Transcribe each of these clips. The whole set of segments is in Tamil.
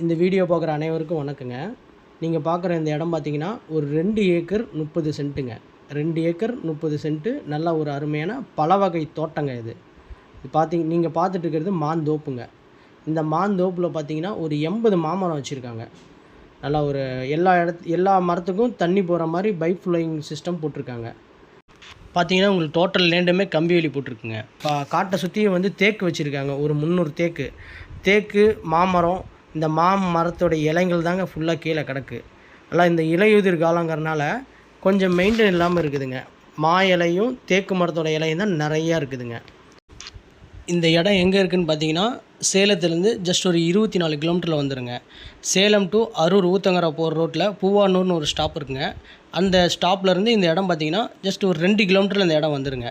இந்த வீடியோ பார்க்குற அனைவருக்கும் வணக்கங்க. நீங்கள் பார்க்குற இந்த இடம் பார்த்தீங்கன்னா ஒரு ரெண்டு ஏக்கர் முப்பது சென்ட்டுங்க. ரெண்டு ஏக்கர் முப்பது சென்ட்டு நல்ல ஒரு அருமையான பல வகை தோட்டங்க இது. இது நீங்கள் பார்த்துட்டு இருக்கிறது மாந்தோப்புங்க. இந்த மாந்தோப்பில் பார்த்தீங்கன்னா ஒரு எண்பது மாமரம் வச்சுருக்காங்க. நல்லா ஒரு எல்லா இடத்து எல்லா மரத்துக்கும் தண்ணி போகிற மாதிரி பைப் ஃப்ளோயிங் சிஸ்டம் போட்டிருக்காங்க. பார்த்தீங்கன்னா உங்களுக்கு டோட்டல் லேண்டுமே கம்பி வேலி போட்டிருக்குங்க. இப்போ காட்டை சுற்றியும் வந்து தேக்கு வச்சுருக்காங்க. ஒரு முந்நூறு தேக்கு. தேக்கு மாமரம் இந்த மா மரத்தோட இலைகள் தாங்க ஃபுல்லாக கீழே கிடக்கு. நல்லா இந்த இலையுதிர் காலங்கிறனால கொஞ்சம் மெயின்டைன் இல்லாமல் இருக்குதுங்க. மா இலையும் தேக்கு மரத்தோட இலையும் தான் நிறையா இருக்குதுங்க. இந்த இடம் எங்கே இருக்குதுன்னு பார்த்தீங்கன்னா சேலத்துலேருந்து ஜஸ்ட் ஒரு இருபத்தி நாலு கிலோமீட்டரில் வந்துடுங்க சேலம் டு அரூர் ஊத்தங்கரை போகிற ரோட்டில் பூவானூர்னு ஒரு ஸ்டாப் இருக்குங்க. அந்த ஸ்டாப்லேருந்து இந்த இடம் பார்த்தீங்கன்னா ஜஸ்ட் ஒரு ரெண்டு கிலோமீட்டரில் இந்த இடம் வந்துடுங்க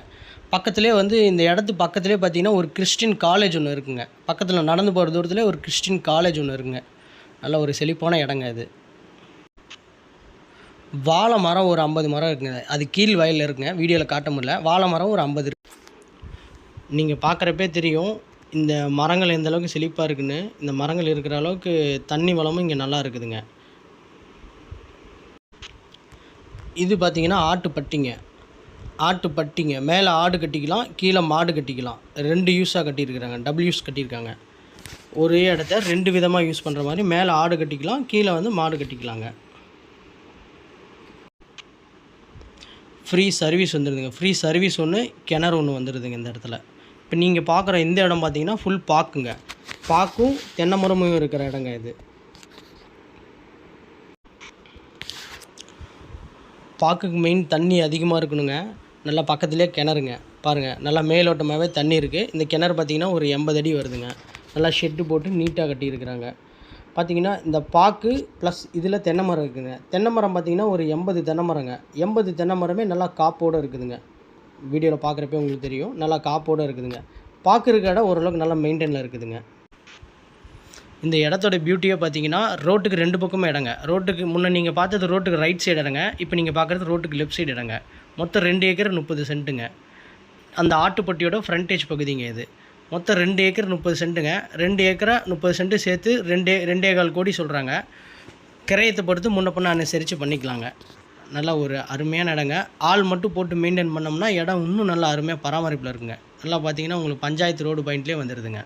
பக்கத்துலேயே வந்து இந்த இடத்து பக்கத்துலேயே பார்த்தீங்கன்னா ஒரு கிறிஸ்டின் காலேஜ் ஒன்று இருக்குங்க. பக்கத்தில் நடந்து போகிற தூரத்தில் ஒரு கிறிஸ்டின் காலேஜ் ஒன்று இருக்குங்க. நல்ல ஒரு செழிப்பான இடங்க அது. வாழை மரம் ஒரு ஐம்பது மரம் இருக்குங்க. அது கீழ் வயலில் இருக்குங்க. வீடியோவில் காட்ட முடியல. வாழை மரம் ஒரு ஐம்பது இருக்கு. நீங்கள் பார்க்குறப்பே தெரியும் இந்த மரங்கள் எந்த அளவுக்கு செழிப்பாக இருக்குன்னு. இந்த மரங்கள் இருக்கிற அளவுக்கு தண்ணி வளமும் இங்கே நல்லா இருக்குதுங்க. இது பார்த்திங்கன்னா ஆட்டுப்பட்டிங்க. ஆட்டுப்பட்டிங்க மேலே ஆடு கட்டிக்கலாம் கீழே மாடு கட்டிக்கலாம். ரெண்டு யூஸாக கட்டியிருக்கிறாங்க. டபுள் யூஸ் கட்டியிருக்காங்க. ஒரே இடத்த ரெண்டு விதமாக யூஸ் பண்ணுற மாதிரி மேலே ஆடு கட்டிக்கலாம் கீழே வந்து மாடு கட்டிக்கலாங்க. ஃப்ரீ சர்வீஸ் வந்துடுதுங்க ஃப்ரீ சர்வீஸ் ஒன்று கிணறு ஒன்று வந்துடுதுங்க இந்த இடத்துல. இப்போ நீங்கள் பார்க்குற இந்த இடம் பார்த்தீங்கன்னா ஃபுல் பாக்குங்க. பாக்கும் தென்னை மரமும் இருக்கிற இடங்க இது. பாக்குக்கு மெயின் தண்ணி அதிகமாக இருக்கணுங்க. நல்லா பக்கத்துலேயே கிணறுங்க. பாருங்கள் நல்லா மேலோட்டமாகவே தண்ணி இருக்குது இந்த கிணறு பார்த்தீங்கன்னா ஒரு எண்பது அடி வருதுங்க. நல்லா ஷெட்டு போட்டு நீட்டாக கட்டியிருக்கிறாங்க. பார்த்தீங்கன்னா இந்த பாக்கு ப்ளஸ் இதில் தென்னை மரம் இருக்குதுங்க தென்னை மரம் பார்த்தீங்கன்னா ஒரு எண்பது தென்னை மரங்க. எண்பது தென்னை மரமே நல்லா காப்போடு இருக்குதுங்க. வீடியோவில் பார்க்குறப்பே உங்களுக்கு தெரியும். நல்லா காப்போடு இருக்குதுங்க. பார்க்குற இடம் ஓரளவுக்கு நல்லா மெயின்டைனில் இருக்குதுங்க. இந்த இடத்தோட பியூட்டியே பார்த்தீங்கன்னா ரோட்டுக்கு ரெண்டு பக்கமும் இடங்க. ரோட்டுக்கு முன்னே நீங்கள் பார்த்தது ரோட்டுக்கு ரைட் சைடு இடங்க. இப்போ நீங்கள் பார்க்குறது ரோட்டுக்கு லெஃப்ட் சைடு இடங்க. மொத்தம் ரெண்டு ஏக்கர் முப்பது சென்ட்டுங்க. அந்த ஆட்டுப்பட்டியோட ஃப்ரண்டேஜ் பகுதிங்க இது. மொத்தம் ரெண்டு ஏக்கர் முப்பது சென்ட்டுங்க. ரெண்டு ஏக்கரா முப்பது சென்ட்டு சேர்த்து ரெண்டே ரெண்டே கால் கோடி சொல்கிறாங்க கிரயத்தை பொறுத்து முன்ன பண்ண அனுசரித்து பண்ணிக்கலாங்க. நல்லா ஒரு அருமையான இடங்க. ஆள் மட்டும் போட்டு மெயின்டைன் பண்ணோம்னா இடம் இன்னும் நல்லா அருமையாக பராமரிப்பில் இருக்குங்க. நல்லா பார்த்தீங்கன்னா உங்களுக்கு பஞ்சாயத்து ரோடு பாயிண்ட்லேயே வந்துடுதுங்க